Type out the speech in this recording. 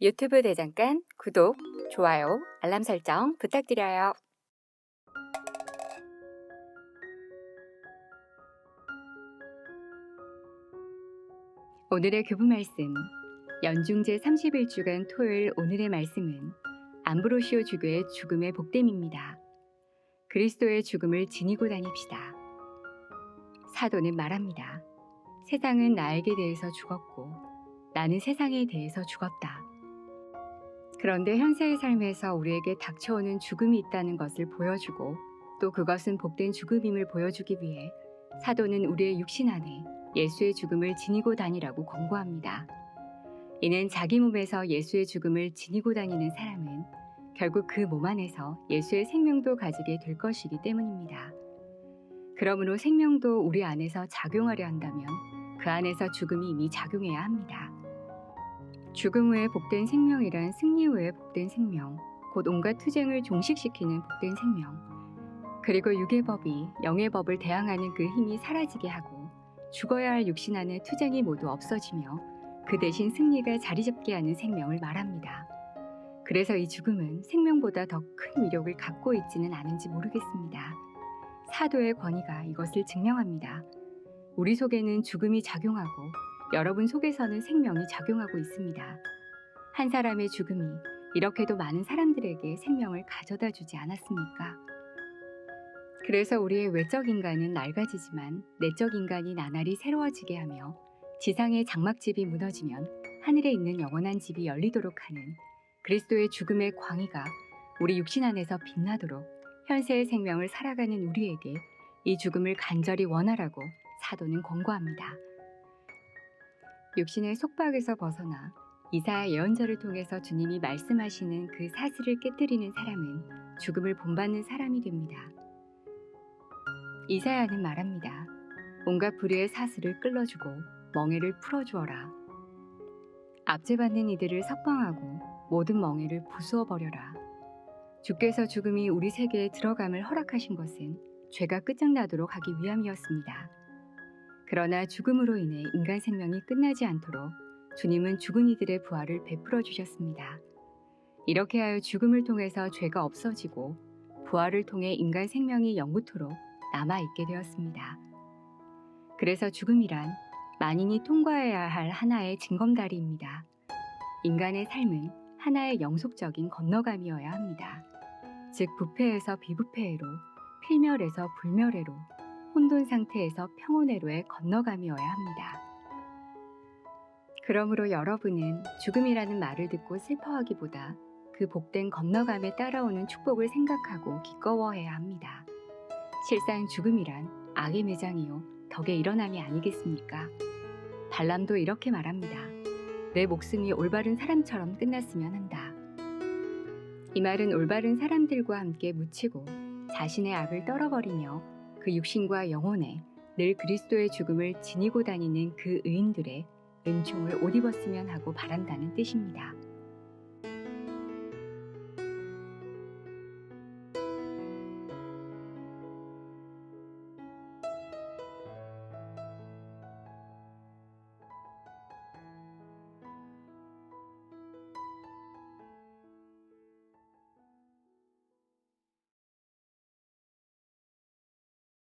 유튜브 대장간 구독, 좋아요, 알람 설정 부탁드려요. 오늘의 교부 말씀 연중제 31주간 토요일 오늘의 말씀은 암브로시오 주교의 죽음의 복됨입니다. 그리스도의 죽음을 지니고 다닙시다. 사도는 말합니다. 세상은 나에게 대해서 죽었고 나는 세상에 대해서 죽었다. 그런데 현세의 삶에서 우리에게 닥쳐오는 죽음이 있다는 것을 보여주고 또 그것은 복된 죽음임을 보여주기 위해 사도는 우리의 육신 안에 예수의 죽음을 지니고 다니라고 권고합니다. 이는 자기 몸에서 예수의 죽음을 지니고 다니는 사람은 결국 그 몸 안에서 예수의 생명도 가지게 될 것이기 때문입니다. 그러므로 생명도 우리 안에서 작용하려 한다면 그 안에서 죽음이 이미 작용해야 합니다. 죽음 후에 복된 생명이란 승리 후에 복된 생명, 곧 온갖 투쟁을 종식시키는 복된 생명, 그리고 육의 법이 영의 법을 대항하는 그 힘이 사라지게 하고 죽어야 할 육신 안의 투쟁이 모두 없어지며 그 대신 승리가 자리 잡게 하는 생명을 말합니다. 그래서 이 죽음은 생명보다 더 큰 위력을 갖고 있지는 않은지 모르겠습니다. 사도의 권위가 이것을 증명합니다. 우리 속에는 죽음이 작용하고 여러분 속에서는 생명이 작용하고 있습니다. 한 사람의 죽음이 이렇게도 많은 사람들에게 생명을 가져다 주지 않았습니까? 그래서 우리의 외적 인간은 낡아지지만 내적 인간이 나날이 새로워지게 하며 지상의 장막집이 무너지면 하늘에 있는 영원한 집이 열리도록 하는 그리스도의 죽음의 광희가 우리 육신 안에서 빛나도록 현세의 생명을 살아가는 우리에게 이 죽음을 간절히 원하라고 사도는 권고합니다. 육신의 속박에서 벗어나 이사야 예언자를 통해서 주님이 말씀하시는 그 사슬을 깨뜨리는 사람은 죽음을 본받는 사람이 됩니다. 이사야는 말합니다. 온갖 불의의 사슬을 끌어주고 멍에를 풀어주어라. 압제받는 이들을 석방하고 모든 멍에를 부수어 버려라. 주께서 죽음이 우리 세계에 들어감을 허락하신 것은 죄가 끝장나도록 하기 위함이었습니다. 그러나 죽음으로 인해 인간 생명이 끝나지 않도록 주님은 죽은 이들의 부활을 베풀어 주셨습니다. 이렇게 하여 죽음을 통해서 죄가 없어지고 부활을 통해 인간 생명이 영구토록 남아 있게 되었습니다. 그래서 죽음이란 만인이 통과해야 할 하나의 징검다리입니다. 인간의 삶은 하나의 영속적인 건너감이어야 합니다. 즉 부패에서 비부패로, 필멸에서 불멸해로, 혼돈 상태에서 평온회로의 건너감이어야 합니다. 그러므로 여러분은 죽음이라는 말을 듣고 슬퍼하기보다 그 복된 건너감에 따라오는 축복을 생각하고 기꺼워해야 합니다. 실상 죽음이란 악의 매장이요 덕의 일어남이 아니겠습니까? 발람도 이렇게 말합니다. 내 목숨이 올바른 사람처럼 끝났으면 한다. 이 말은 올바른 사람들과 함께 묻히고 자신의 악을 떨어버리며 그 육신과 영혼에 늘 그리스도의 죽음을 지니고 다니는 그 의인들의 은총을 옷 입었으면 하고 바란다는 뜻입니다.